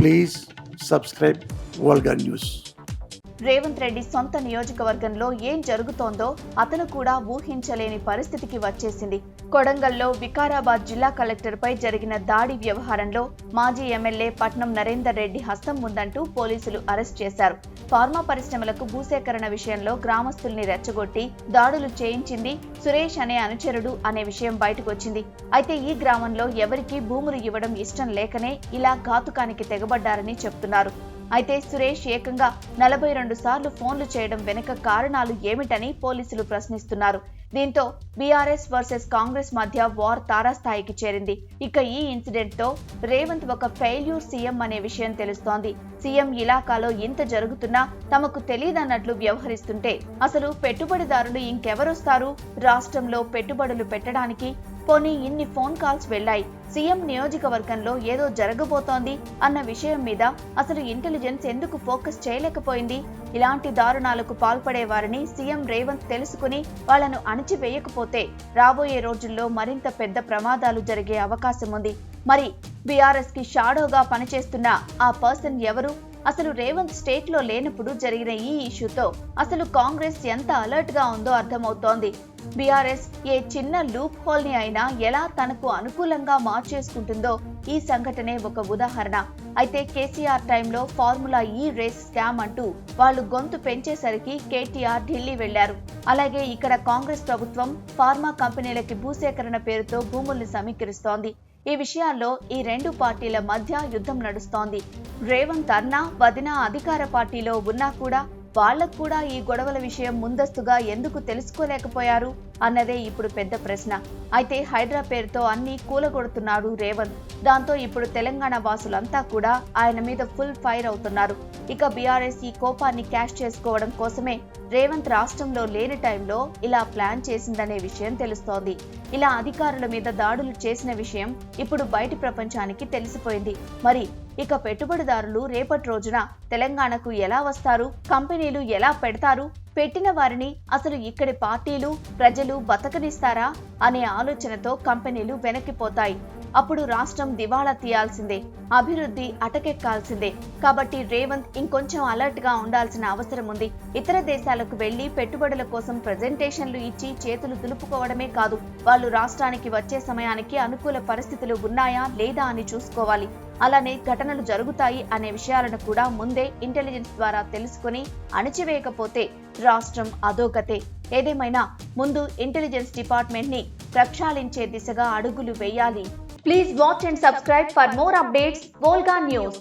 Please subscribe Volga news Revanth Reddy సొంత నియోజకవర్గంలో ఏం జరుగుతోందో అతను కూడా ఊహించలేని పరిస్థితికి వచ్చేసింది. కొడంగల్లో వికారాబాద్ జిల్లా కలెక్టర్పై జరిగిన దాడి వ్యవహారంలో మాజీ ఎమ్మెల్యే పట్నం నరేందర్ రెడ్డి హస్తం ఉందంటూ పోలీసులు అరెస్ట్ చేశారు. ఫార్మా పరిశ్రమలకు భూసేకరణ విషయంలో గ్రామస్తుల్ని రెచ్చగొట్టి దాడులు చేయించింది సురేష్ అనే అనుచరుడు అనే విషయం బయటకొచ్చింది. అయితే ఈ గ్రామంలో ఎవరికీ భూములు ఇవ్వడం ఇష్టం లేకనే ఇలా ఘాతుకానికి తెగబడ్డారని చెప్తున్నారు. అయితే సురేష్ ఏకంగా నలభై రెండు సార్లు ఫోన్లు చేయడం వెనుక కారణాలు ఏమిటని పోలీసులు ప్రశ్నిస్తున్నారు. దీంతో బీఆర్ఎస్ వర్సెస్ కాంగ్రెస్ మధ్య వార్ తారాస్థాయికి చేరింది. ఇక ఈ ఇన్సిడెంట్తో రేవంత్ ఒక ఫెయిల్యూర్ సీఎం అనే విషయం తెలుస్తోంది. సీఎం ఇలాకాలో ఇంత జరుగుతున్నా తమకు తెలియదన్నట్లు వ్యవహరిస్తుంటే అసలు పెట్టుబడిదారులు ఇంకెవరొస్తారు? రాష్ట్రంలో పెట్టుబడులు పెట్టడానికి పోనీ ఇన్ని ఫోన్ కాల్స్ వెళ్ళాయి సీఎం నియోజకవర్గంలో ఏదో జరగబోతోంది అన్న విషయం మీద అసలు ఇంటెలిజెన్స్ ఎందుకు ఫోకస్ చేయలేకపోయింది? ఇలాంటి దారుణాలకు పాల్పడే వారిని సీఎం రేవంత్ తెలుసుకుని వాళ్ళను అణిచివేయకపోతే రాబోయే రోజుల్లో మరింత పెద్ద ప్రమాదాలు జరిగే అవకాశం ఉంది. మరి బీఆర్ఎస్కి షాడోగా పనిచేస్తున్న ఆ పర్సన్ ఎవరు? అసలు రేవంత్ స్టేట్లో లేనప్పుడు జరిగిన ఈ ఇష్యూతో అసలు కాంగ్రెస్ ఎంత అలర్ట్గా ఉందో అర్థమవుతోంది. బీఆర్ఎస్ ఏ చిన్న లూప్ హోల్ని అయినా ఎలా తనకు అనుకూలంగా మార్చేసుకుంటుందో ఈ సంఘటనే ఒక ఉదాహరణ. అయితే కేసీఆర్ టైంలో ఫార్ములా ఈ రేస్ స్కామ్ అంటూ వాళ్ళు గొంతు పెంచేసరికి కేటీఆర్ ఢిల్లీ వెళ్ళారు. అలాగే ఇక్కడ కాంగ్రెస్ ప్రభుత్వం ఫార్మా కంపెనీలకి భూసేకరణ పేరుతో భూముల్ని సమీకరిస్తోంది. ఈ విషయాల్లో ఈ రెండు పార్టీల మధ్య యుద్ధం నడుస్తోంది. రేవంత్ అన్నా వదిన అధికార పార్టీలో ఉన్నా కూడా వాళ్ళకు కూడా ఈ గొడవల విషయం ముందస్తుగా ఎందుకు తెలుసుకోలేకపోయారు అన్నదే ఇప్పుడు పెద్ద ప్రశ్న. అయితే హైడ్రా పేరుతో అన్ని కూలగొడుతున్నాడు రేవంత్. దాంతో ఇప్పుడు తెలంగాణ వాసులంతా కూడా ఆయన మీద ఫుల్ ఫైర్ అవుతున్నారు. ఇక బీఆర్ఎస్ ఈ కోపాన్ని క్యాష్ చేసుకోవడం కోసమే రేవంత్ రాష్ట్రంలో లేని టైంలో ఇలా ప్లాన్ చేసిందనే విషయం తెలుస్తోంది. ఇలా అధికారుల మీద దాడులు చేసిన విషయం ఇప్పుడు బయటి ప్రపంచానికి తెలిసిపోయింది. మరి ఇక పెట్టుబడిదారులు రేపటి రోజున తెలంగాణకు ఎలా వస్తారు? కంపెనీలు ఎలా పెడతారు? పెట్టిన వారిని అసలు ఇక్కడి పార్టీలు ప్రజలు బతకనిస్తారా అనే ఆలోచనతో కంపెనీలు వెనక్కిపోతాయి అప్పుడు రాష్ట్రం దివాళా తీయాల్సిందే అభివృద్ధి అటకెక్కాల్సిందే. కాబట్టి రేవంత్ ఇంకొంచెం అలర్ట్గా ఉండాల్సిన అవసరం ఉంది. ఇతర దేశాలకు వెళ్ళి పెట్టుబడుల కోసం ప్రజెంటేషన్లు ఇచ్చి చేతులు దులుపుకోవడమే కాదు వాళ్ళు రాష్ట్రానికి వచ్చే సమయానికి అనుకూల పరిస్థితులు ఉన్నాయా లేదా అని చూసుకోవాలి. అలానే ఘటనలు జరుగుతాయి అనే విషయాలను కూడా ముందే ఇంటెలిజెన్స్ ద్వారా తెలుసుకుని అణిచివేయకపోతే రాష్ట్రం అధోగతే. ఏదేమైనా ముందు ఇంటెలిజెన్స్ డిపార్ట్మెంట్ని ప్రక్షాళించే దిశగా అడుగులు వేయాలి. Please watch and subscribe for more updates Volga news.